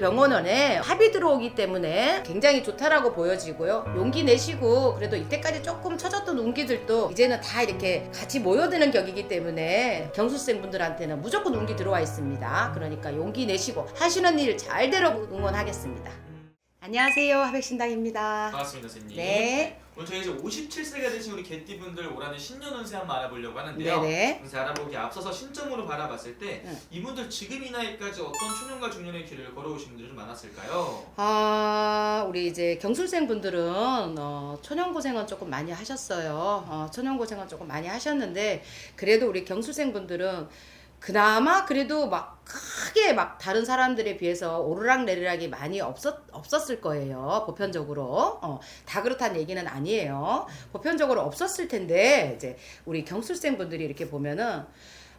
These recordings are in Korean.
병원원에 합이 들어오기 때문에 굉장히 좋다라고 보여지고요. 용기 내시고 그래도 이때까지 조금 처졌던 운기들도 이제는 다 이렇게 같이 모여드는 격이기 때문에 경수생 분들한테는 무조건 운기 들어와 있습니다. 그러니까 용기 내시고 하시는 일 잘 되러 응원하겠습니다. 안녕하세요. 하백신당입니다. 반갑습니다, 선생님. 네. 오늘 저희 이제 57세가 되신 우리 개띠분들 올한해 신년 운세 한번 알아보려고 하는데요. 네네. 운세 알아보기 앞서서 신점으로 바라봤을 때 응. 이분들 지금 이 나이까지 어떤 초년과 중년의 길을 걸어오신 분들이 좀 많았을까요? 아, 우리 이제 경술생 분들은 어, 초년 고생은 조금 많이 하셨어요. 어, 초년 고생은 조금 많이 하셨는데 그래도 우리 경술생 분들은 그나마 그래도 막 크게 막 다른 사람들에 비해서 오르락내리락이 많이 없었 없었을 거예요. 보편적으로 어, 다 그렇다는 얘기는 아니에요. 보편적으로 없었을 텐데 이제 우리 경술생 분들이 이렇게 보면은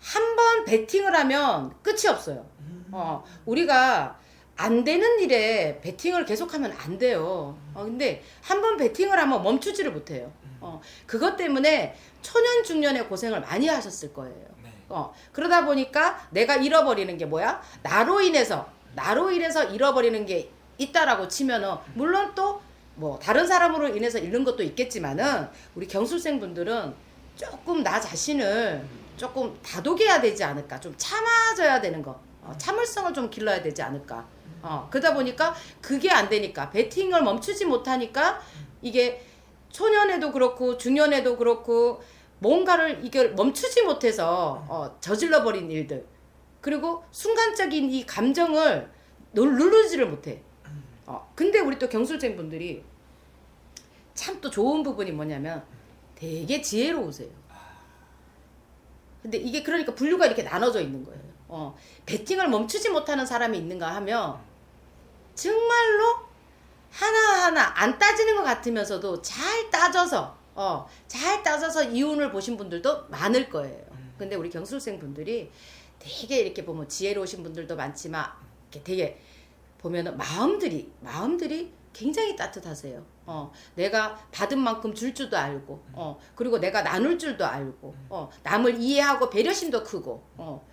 한 번 베팅을 하면 끝이 없어요. 어, 우리가 안 되는 일에 베팅을 계속하면 안 돼요. 어, 근데 한 번 베팅을 하면 멈추지를 못해요. 어, 그것 때문에 초년 중년의 고생을 많이 하셨을 거예요. 네. 어, 그러다 보니까 내가 잃어버리는 게 뭐야? 나로 인해서, 나로 인해서 잃어버리는 게 있다라고 치면은, 물론 또, 뭐, 다른 사람으로 인해서 잃는 것도 있겠지만은, 우리 경술생 분들은 조금 나 자신을 조금 다독여야 되지 않을까. 좀 참아줘야 되는 거. 어, 참을성을 좀 길러야 되지 않을까. 어, 그러다 보니까 그게 안 되니까, 베팅을 멈추지 못하니까, 이게 초년에도 그렇고, 중년에도 그렇고, 뭔가를 이게 멈추지 못해서 어, 저질러 버린 일들 그리고 순간적인 이 감정을 눌- 누르지를 못해. 어, 근데 우리 또 경술생 분들이 참 또 좋은 부분이 뭐냐면 되게 지혜로우세요. 근데 이게 그러니까 분류가 이렇게 나눠져 있는 거예요. 어, 배팅을 멈추지 못하는 사람이 있는가 하면 정말로 하나하나 안 따지는 것 같으면서도 잘 따져서 어, 잘 따져서 이윤을 보신 분들도 많을 거예요. 근데 우리 경술생 분들이 되게 이렇게 보면 지혜로우신 분들도 많지만 이렇게 되게 보면은 마음들이 마음들이 굉장히 따뜻하세요. 어, 내가 받은 만큼 줄 줄도 알고, 어, 그리고 내가 나눌 줄도 알고, 어, 남을 이해하고 배려심도 크고, 어,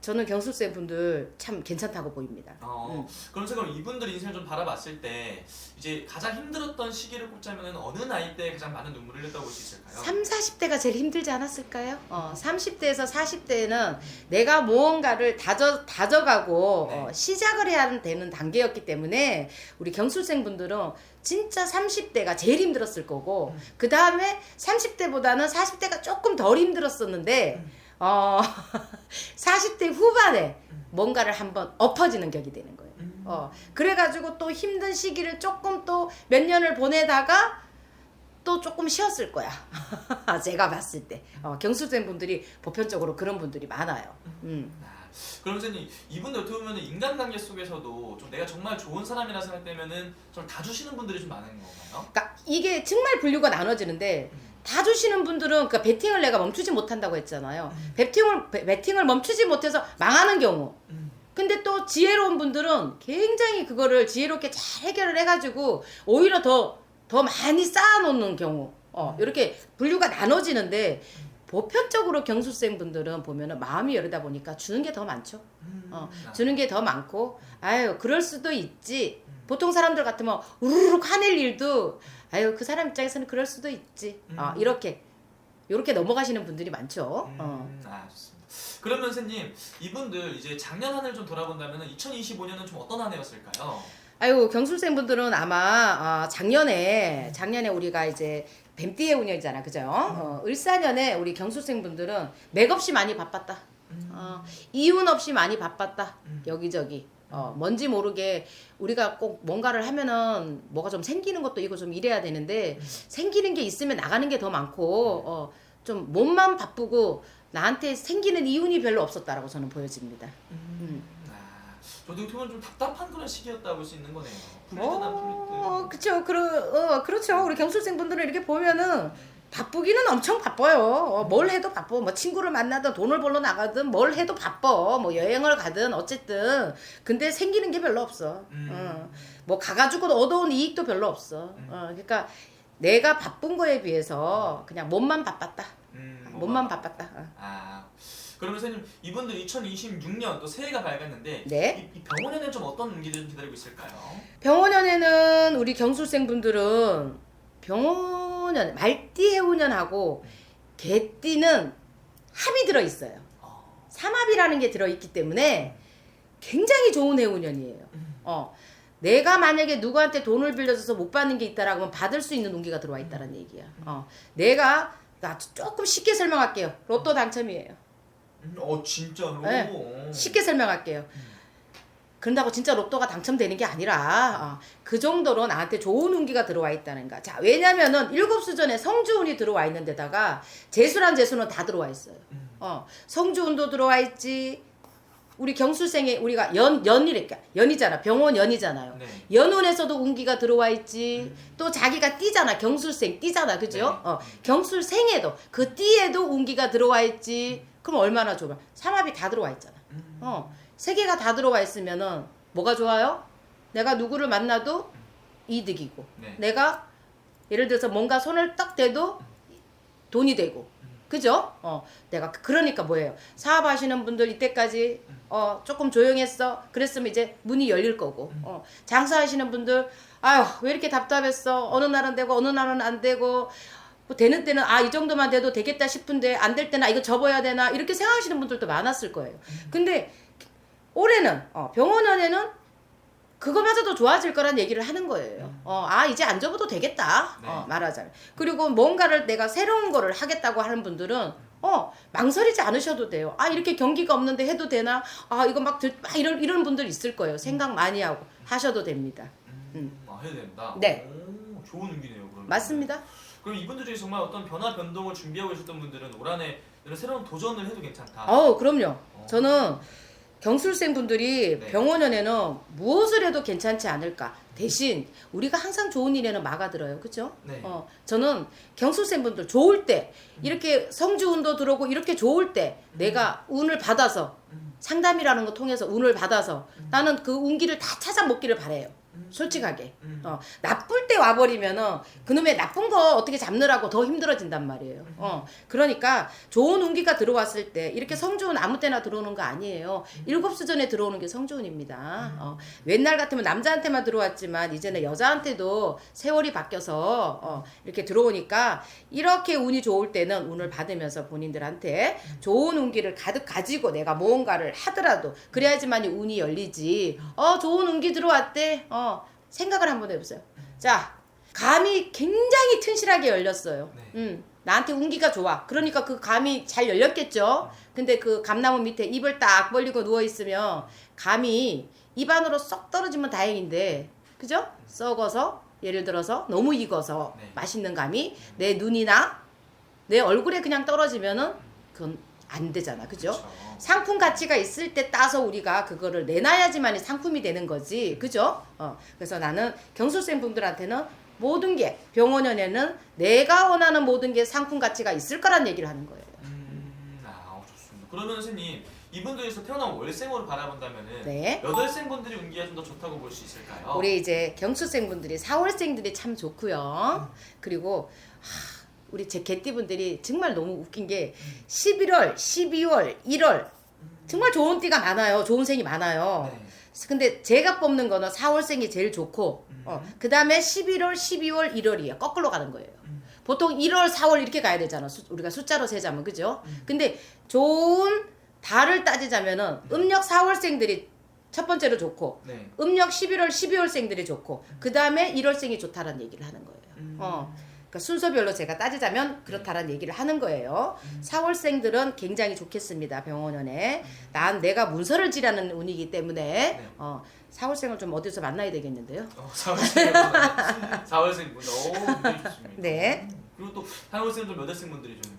저는 경술생 분들 참 괜찮다고 보입니다. 어, 그럼 제가 이분들 인생을 좀 바라봤을 때 이제 가장 힘들었던 시기를 꼽자면 어느 나이 때 가장 많은 눈물을 흘렸다고 볼 수 있을까요? 3, 40대가 제일 힘들지 않았을까요? 어, 30대에서 40대는 내가 무언가를 다져, 다져가고 네. 어, 시작을 해야 되는 단계였기 때문에 우리 경술생 분들은 진짜 30대가 제일 힘들었을 거고 그 다음에 30대보다는 40대가 조금 덜 힘들었었는데 어, 40대 후반에 뭔가를 한번 엎어지는 격이 되는 거예요. 음. 어, 그래가지고 또 힘든 시기를 조금 또 몇 년을 보내다가 또 조금 쉬었을 거야. 제가 봤을 때. 어, 경수생 분들이 보편적으로 그런 분들이 많아요. 음. 아, 그럼 선생님 이분들 어떻게 보면 인간관계 속에서도 좀 내가 정말 좋은 사람이라 생각되면은 좀 다 주시는 분들이 좀 많은 건가요? 그러니까 이게 정말 분류가 나눠지는데 다 주시는 분들은 그러니까 배팅을 내가 멈추지 못한다고 했잖아요. 배팅을 배- 배팅을 멈추지 못해서 망하는 경우. 음. 근데 또 지혜로운 분들은 굉장히 그거를 지혜롭게 잘 해결을 해가지고 오히려 더, 더 많이 쌓아놓는 경우. 어, 이렇게 분류가 나눠지는데 보편적으로 경수생 분들은 보면은 마음이 여르다 보니까 주는 게 더 많죠. 음. 어, 아. 주는 게 더 많고, 아유, 그럴 수도 있지. 보통 사람들 같으면 우르르 화낼 일도, 아유, 그 사람 입장에서는 그럴 수도 있지. 어, 음. 이렇게, 이렇게 넘어가시는 분들이 많죠. 어. 음, 아 좋습니다. 그러면 선생님 이분들 이제 작년 한 해를 좀 돌아본다면 2025년은 좀 어떤 한 해였을까요? 아유 경술생 분들은 아마 아, 작년에 작년에 우리가 이제 뱀띠의 운이잖아 그죠? 어, 을사년에 우리 경술생 분들은 맥없이 많이 바빴다. 어, 이윤 없이 많이 바빴다. 여기저기. 어, 뭔지 모르게 우리가 꼭 뭔가를 하면은 뭐가 좀 생기는 것도 이거 좀 이래야 되는데 생기는 게 있으면 나가는 게 더 많고 어, 좀 몸만 바쁘고 나한테 생기는 이윤이 별로 없었다라고 저는 보여집니다. 음. 아, 저도 어떻게 보면 좀 답답한 그런 시기였다고 볼수 있는 거네요. 어. 그쵸. 그러, 어, 그렇죠. 우리 경술생 분들은 이렇게 보면은 바쁘기는 엄청 바빠요. 어, 뭘 해도 바빠. 뭐 친구를 만나든 돈을 벌러 나가든 뭘 해도 바빠. 뭐 여행을 가든 어쨌든. 근데 생기는 게 별로 없어. 음. 어, 뭐 가가지고 얻어온 이익도 별로 없어. 어, 그러니까 내가 바쁜 거에 비해서 그냥 몸만 바빴다. 음, 몸만 바빴다. 어. 아 그러면 선생님 이분들 2026년 또 새해가 밝았는데 네. 이, 이 병원에는 좀 어떤 운기들이 좀 기다리고 있을까요? 병원연에는 우리 경술생분들은 병원 연 말띠 해운년하고 개띠는 합이 들어 있어요. 어, 삼합이라는 게 들어 있기 때문에 굉장히 좋은 해운년이에요. 음. 어. 내가 만약에 누구한테 돈을 빌려줘서 못 받는 게 있다라고 하면 받을 수 있는 운기가 들어와 있다는 얘기야. 어. 내가 나 조금 쉽게 설명할게요. 로또 당첨이에요. 음, 어 진짜로? 네. 어. 쉽게 설명할게요. 그런다고 진짜 로또가 당첨되는 게 아니라 어, 그 정도로 나한테 좋은 운기가 들어와 있다는가. 자, 왜냐면은 일곱 수전에 성주운이 들어와 있는 데다가 재수란 재수는 다 들어와 있어요. 음. 어, 성주운도 들어와 있지. 우리 경술생에 우리가 연 연이랄까 연이잖아. 병원 연이잖아요. 네. 연운에서도 운기가 들어와 있지. 또 자기가 띠잖아. 경술생 띠잖아. 그죠? 네. 어, 경술생에도 그 띠에도 운기가 들어와 있지. 그럼 얼마나 좋아. 삼합이 다 들어와 있잖아. 음. 어, 세 개가 다 들어와 있으면은 뭐가 좋아요? 내가 누구를 만나도 이득이고, 네. 내가 예를 들어서 뭔가 손을 딱 대도 돈이 되고, 그죠? 어, 내가 그- 그러니까 뭐예요? 사업하시는 분들 이때까지 어 조금 조용했어. 그랬으면 이제 문이 열릴 거고, 어, 장사하시는 분들 아유 왜 이렇게 답답했어? 어느 날은 되고 어느 날은 안 되고. 뭐 되는 때는 아 이 정도만 돼도 되겠다 싶은데 안될아 이거 접어야 되나 이렇게 생각하시는 분들도 많았을 거예요. 근데 올해는 어, 병원원에는 그거마저도 좋아질 거란 얘기를 하는 거예요. 어, 아 이제 안 접어도 되겠다. 네. 어, 말하자면. 그리고 뭔가를 내가 새로운 거를 하겠다고 하는 분들은 어 망설이지 않으셔도 돼요. 아 이렇게 경기가 없는데 해도 되나? 아 이거 막, 들, 막 이런 이런 분들 있을 거예요. 생각 많이 하고 하셔도 됩니다. 음. 아, 해야 된다. 네. 오, 좋은 운기네요. 그러면. 맞습니다. 그럼 이분들이 정말 어떤 변화 변동을 준비하고 계셨던 분들은 올 한해 이런 새로운 도전을 해도 괜찮다. 어 그럼요. 저는 경술생 분들이 네. 병원연에는 무엇을 해도 괜찮지 않을까. 대신 우리가 항상 좋은 일에는 막아들어요. 그죠? 네. 어, 저는 경술생 분들 좋을 때, 이렇게 성주운도 들어오고 이렇게 좋을 때 내가 운을 받아서 음. 상담이라는 거 통해서 운을 받아서 나는 그 운기를 다 찾아 먹기를 바래요. 솔직하게. 음. 어, 나쁠 때 와버리면은 그놈의 나쁜 거 어떻게 잡느라고 더 힘들어진단 말이에요. 어, 그러니까 좋은 운기가 들어왔을 때 이렇게 성주운 아무 때나 들어오는 거 아니에요. 일곱 수전에 들어오는 게 성주운입니다. 어, 옛날 같으면 남자한테만 들어왔지만 이제는 여자한테도 세월이 바뀌어서 어, 이렇게 들어오니까 이렇게 운이 좋을 때는 운을 받으면서 본인들한테 좋은 운기를 가득 가지고 내가 무언가를 하더라도 그래야지만 이 운이 열리지. 어, 좋은 운기 들어왔대. 어, 생각을 한번 해보세요. 자, 감이 굉장히 튼실하게 열렸어요. 네. 음, 나한테 운기가 좋아. 그러니까 그 감이 잘 열렸겠죠. 근데 그 감나무 밑에 입을 딱 벌리고 누워 있으면 감이 입 안으로 쏙 떨어지면 다행인데, 그죠? 썩어서 예를 들어서 너무 익어서 네. 맛있는 감이 내 눈이나 내 얼굴에 그냥 떨어지면은 그건 안 되잖아, 그죠? 그렇죠. 상품 가치가 있을 때 따서 우리가 그거를 내놔야지만이 상품이 되는 거지, 그죠? 어, 그래서 나는 경술생 분들한테는 모든 게 병원연에는 내가 원하는 모든 게 상품 가치가 있을 거란 얘기를 하는 거예요. 음, 아, 어, 좋습니다. 그러면 선생님 이분들에서 태어난 월생으로 바라본다면은 네. 몇 월생분들이 운기가 좀 더 좋다고 볼 수 있을까요? 우리 이제 경수생 분들이 4월생들이 참 좋고요. 그리고 하, 우리 제 개띠분들이 정말 너무 웃긴 게 11월, 12월, 1월 정말 좋은 띠가 많아요. 좋은 생이 많아요. 네. 근데 제가 뽑는 거는 4월생이 제일 좋고 음. 어, 그 다음에 11월, 12월, 1월이에요. 거꾸로 가는 거예요. 음. 보통 1월, 4월 이렇게 가야 되잖아. 수- 우리가 숫자로 세자면 그죠? 음. 근데 좋은 달을 따지자면은 음력 4월생들이 첫 번째로 좋고 네. 음력 11월, 12월생들이 좋고 그 다음에 1월생이 좋다라는 얘기를 하는 거예요. 음. 어. 그러니까 순서별로 제가 따지자면 그렇다라는 얘기를 하는 거예요. 4월생들은 굉장히 좋겠습니다. 병원연에 난 내가 문서를 지라는 운이기 때문에 네. 어, 4월생을 좀 어디서 만나야 되겠는데요. 어, 4월생 4월생 분들 오 좋습니다. 네. 음. 그리고 또 4월생 좀몇 월생 분들이 좀?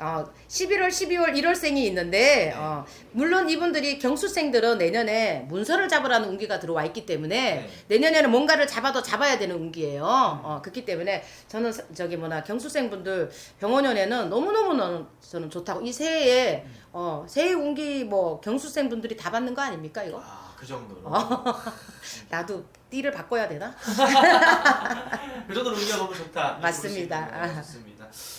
어, 11월, 12월, 1월생이 있는데 어, 물론 이분들이 경수생들은 내년에 문서를 잡으라는 운기가 들어와 있기 때문에 네. 내년에는 뭔가를 잡아도 잡아야 되는 운기예요. 어, 그렇기 때문에 저는 사- 저기 뭐나 경수생분들 병원연에는 너무너무 너무 저는 좋다고 이 새해에 어, 새해 운기 뭐 경수생분들이 다 받는 거 아닙니까 이거? 아, 그 정도로. 어. 나도 띠를 바꿔야 되나? 그 정도로 운기가 너무 좋다. 이렇게 맞습니다. 아. 좋습니다.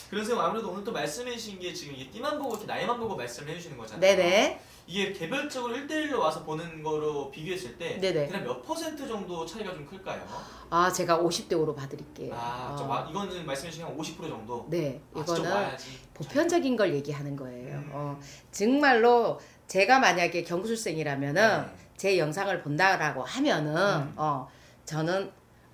그래서 아무래도 오늘 또 말씀해 주신 게 지금 이게 띠만 보고 이렇게 나이만 보고 말씀을 해 주시는 거잖아요. 네네. 이게 개별적으로 1대1로 와서 보는 거로 비교했을 때 네네. 그냥 몇 퍼센트 정도 차이가 좀 클까요? 아 제가 50대 5로 봐드릴게요. 아, 어. 저 와- 이거는 말씀해 주신 한 50% 정도. 네, 아, 이거는 와야지. 보편적인 걸 얘기하는 거예요. 음. 어, 정말로 제가 만약에 경술생이라면은 네. 제 영상을 본다라고 하면은 음. 어, 저는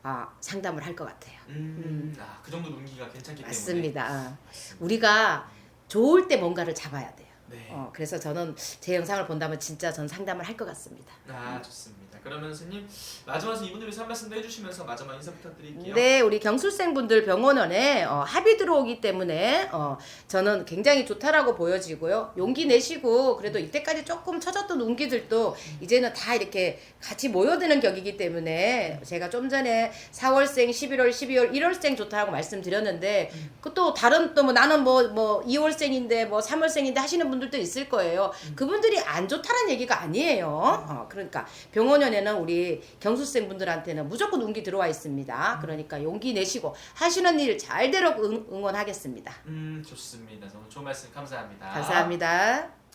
아, 상담을 할 것 같아요. 음, 아, 그 정도 눈기가 괜찮기 때문에. 맞습니다. 아, 맞습니다. 우리가 좋을 때 뭔가를 잡아야 돼요. 네. 어, 그래서 저는 제 영상을 본다면 진짜 전 상담을 할 것 같습니다. 아 좋습니다. 그러면 스님 마지막으로 이분들 위해서 한 말씀도 해주시면서 마지막 인사 부탁드릴게요. 네, 우리 경술생분들 병원원에 어, 합의 들어오기 때문에 어, 저는 굉장히 좋다라고 보여지고요. 용기 내시고 그래도 이때까지 조금 처졌던 운기들도 이제는 다 이렇게 같이 모여드는 격이기 때문에 제가 좀 전에 4월생, 11월, 12월, 1월생 좋다고 말씀드렸는데 그또 다른 또 뭐 나는 뭐뭐 2월생인데 뭐 3월생인데 하시는 분들도 있을 거예요. 그분들이 안 좋다는 얘기가 아니에요. 어, 그러니까 병원연에는 우리 경수생 분들한테는 무조건 운기 들어와 있습니다. 그러니까 용기 내시고 하시는 일 잘대로 응, 응원하겠습니다. 음 좋습니다. 너무 좋은 말씀 감사합니다. 감사합니다.